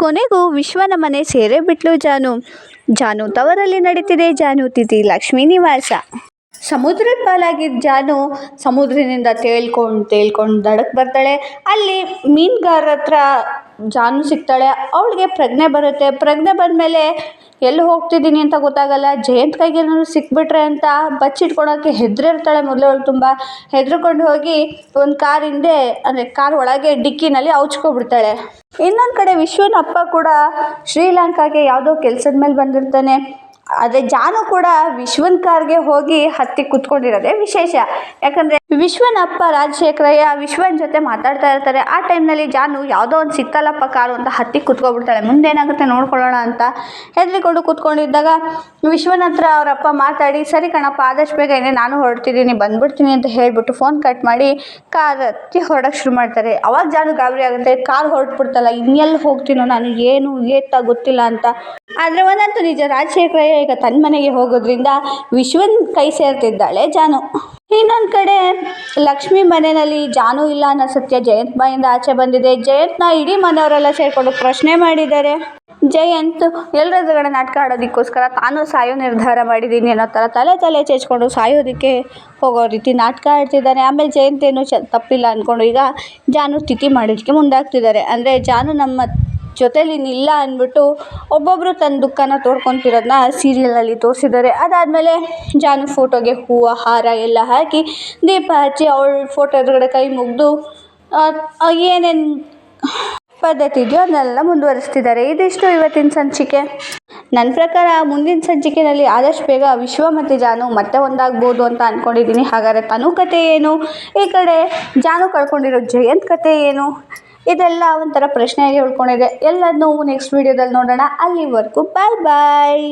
ಕೊನೆಗೂ ವಿಶ್ವನ ಮನೆ ಸೇರೇ ಬಿಟ್ಲು ಜಾನು. ಜಾನು ತವರಲ್ಲಿ ನಡೀತಿದೆ ಜಾನು ತಿಥಿ ಲಕ್ಷ್ಮೀ ನಿವಾಸ. ಸಮುದ್ರದ ಪಾಲಾಗಿದ್ದ ಜಾನು ಸಮುದ್ರದಿಂದ ತೇಳ್ಕೊಂಡು ತೇಳ್ಕೊಂಡು ದಡಕ್ಕೆ ಬರ್ತಾಳೆ. ಅಲ್ಲಿ ಮೀನುಗಾರರ ಹತ್ರ ಜಾನು ಸಿಗ್ತಾಳೆ. ಅವಳಿಗೆ ಪ್ರಜ್ಞೆ ಬರುತ್ತೆ. ಪ್ರಜ್ಞೆ ಬಂದಮೇಲೆ ಎಲ್ಲಿ ಹೋಗ್ತಿದ್ದೀನಿ ಅಂತ ಗೊತ್ತಾಗಲ್ಲ. ಜಯಂತ್ ಕೈಗೆ ಏನಾದ್ರು ಸಿಕ್ಬಿಟ್ರೆ ಅಂತ ಬಚ್ಚಿಟ್ಕೊಳೋಕ್ಕೆ ಹೆದರಿರ್ತಾಳೆ ಮೊದಲು ಅವಳು ತುಂಬ. ಹೆದರ್ಕೊಂಡು ಹೋಗಿ ಒಂದು ಕಾರ್ ಹಿಂದೆ, ಅಂದರೆ ಕಾರ್ ಒಳಗೆ ಡಿಕ್ಕಿನಲ್ಲಿ ಅವಚ್ಕೊಬಿಡ್ತಾಳೆ ಇನ್ನೊಂದು ಕಡೆ ವಿಶ್ವನಪ್ಪ ಕೂಡ ಶ್ರೀಲಂಕಾಗೆ ಯಾವುದೋ ಕೆಲಸದ ಮೇಲೆ ಬಂದಿರ್ತಾನೆ. ಆದರೆ ಜಾನು ಕೂಡ ವಿಶ್ವನ್ ಕಾರ್ಗೆ ಹೋಗಿ ಹತ್ತಿ ಕುತ್ಕೊಂಡಿರೋದೇ ವಿಶೇಷ. ಯಾಕಂದರೆ ವಿಶ್ವನ್ ಅಪ್ಪ ರಾಜಶೇಖರಯ್ಯ ವಿಶ್ವನ್ ಜೊತೆ ಮಾತಾಡ್ತಾ ಇರ್ತಾರೆ. ಆ ಟೈಮ್ನಲ್ಲಿ ಜಾನು ಯಾವುದೋ ಒಂದು ಸಿಕ್ಕಲ್ಲಪ್ಪ ಕಾರು ಅಂತ ಹತ್ತಿ ಕುತ್ಕೊಬಿಡ್ತಾಳೆ. ಮುಂದೇನಾಗುತ್ತೆ ನೋಡ್ಕೊಳ್ಳೋಣ ಅಂತ ಹೆದರಿಕೊಂಡು ಕುತ್ಕೊಂಡಿದ್ದಾಗ ವಿಶ್ವನ ಹತ್ರ ಅವ್ರ ಅಪ್ಪ ಮಾತಾಡಿ, ಸರಿ ಕಣಪ್ಪ, ಆದಷ್ಟು ಬೇಗ ಏನೇ, ನಾನು ಹೊರಡ್ತಿದ್ದೀನಿ, ಬಂದ್ಬಿಡ್ತೀನಿ ಅಂತ ಹೇಳಿಬಿಟ್ಟು ಫೋನ್ ಕಟ್ ಮಾಡಿ ಕಾರ್ ಹತ್ತಿ ಹೊರಡಕ್ಕೆ ಶುರು ಮಾಡ್ತಾರೆ. ಅವಾಗ ಜಾನು ಗಾಬರಿ ಆಗುತ್ತೆ. ಕಾರ್ ಹೊರಟ್ಬಿಡ್ತಲ್ಲ ಇನ್ನೆಲ್ಲಿ ಹೋಗ್ತೀನೋ ನಾನು ಏನು, ಏಟ ಗೊತ್ತಿಲ್ಲ ಅಂತ. ಆದರೆ ಒಂದಂತೂ ನಿಜ ರಾಜಶೇಖರಯ್ಯ ಈಗ ತನ್ನ ಮನೆಗೆ ಹೋಗೋದ್ರಿಂದ ವಿಶ್ವನ್ ಕೈ ಸೇರ್ತಿದ್ದಾಳೆ ಜಾನು. ಇನ್ನೊಂದು ಕಡೆ ಲಕ್ಷ್ಮಿ ಮನೆಯಲ್ಲಿ ಜಾನು ಇಲ್ಲ ಅನ್ನೋ ಸತ್ಯ ಜಯಂತ್ ಬಾಯಿಂದ ಆಚೆ ಬಂದಿದೆ. ಜಯಂತ್ನ ಇಡೀ ಮನೆಯವರೆಲ್ಲ ಸೇರಿಕೊಂಡು ಪ್ರಶ್ನೆ ಮಾಡಿದ್ದಾರೆ. ಜಯಂತ್ ಎಲ್ಲರ ನಾಟಕ ಆಡೋದಕ್ಕೋಸ್ಕರ ತಾನು ಸಾಯೋ ನಿರ್ಧಾರ ಮಾಡಿದ್ದೀನಿ ಅನ್ನೋ ಥರ ತಲೆ ತಲೆ ಚೇಚ್ಕೊಂಡು ಸಾಯೋದಕ್ಕೆ ಹೋಗೋ ರೀತಿ ನಾಟಕ ಆಡ್ತಿದ್ದಾನೆ. ಆಮೇಲೆ ಜಯಂತ್ ಏನು ಚ, ತಪ್ಪಿಲ್ಲ ಅಂದ್ಕೊಂಡು ಈಗ ಜಾನು ಸ್ಥಿತಿ ಮಾಡೋದಕ್ಕೆ ಮುಂದಾಗ್ತಿದ್ದಾರೆ. ಅಂದರೆ ಜಾನು ನಮ್ಮ ಜೊತೇಲಿ ಇಲ್ಲ ಅಂದ್ಬಿಟ್ಟು ಒಬ್ಬೊಬ್ಬರು ತನ್ನ ದುಃಖನ ತೋಡ್ಕೊತಿರೋದನ್ನ ಸೀರಿಯಲಲ್ಲಿ ತೋರಿಸಿದ್ದಾರೆ. ಅದಾದಮೇಲೆ ಜಾನು ಫೋಟೋಗೆ ಹೂವು, ಹಾರ ಎಲ್ಲ ಹಾಕಿ ದೀಪ ಹಚ್ಚಿ ಅವಳ ಫೋಟೋ ಎದುರುಗಡೆ ಕೈ ಮುಗಿದು ಏನೇನು ಪದ್ಧತಿ ಇದೆಯೋ ಅದನ್ನೆಲ್ಲ ಮುಂದುವರಿಸ್ತಿದ್ದಾರೆ. ಇದಿಷ್ಟು ಇವತ್ತಿನ ಸಂಚಿಕೆ. ನನ್ನ ಪ್ರಕಾರ ಮುಂದಿನ ಸಂಚಿಕೆಯಲ್ಲಿ ಆದಷ್ಟು ಬೇಗ ವಿಶ್ವ ಮತ್ತು ಜಾನು ಮತ್ತೆ ಒಂದಾಗ್ಬೋದು ಅಂತ ಅಂದ್ಕೊಂಡಿದ್ದೀನಿ ಹಾಗಾದರೆ ತನು ಕತೆ ಏನು? ಈ ಕಡೆ ಜಾನು ಕಳ್ಕೊಂಡಿರೋ ಜಯಂತ್ ಕತೆ ಏನು? ಇದೆಲ್ಲ ಒಂಥರ ಪ್ರಶ್ನೆಯಾಗಿ ಉಳ್ಕೊಂಡಿದೆ ಎಲ್ಲದನ್ನೂ ನೆಕ್ಸ್ಟ್ ವೀಡಿಯೋದಲ್ಲಿ ನೋಡೋಣ. ಅಲ್ಲಿವರೆಗೂ ಬಾಯ್ ಬಾಯ್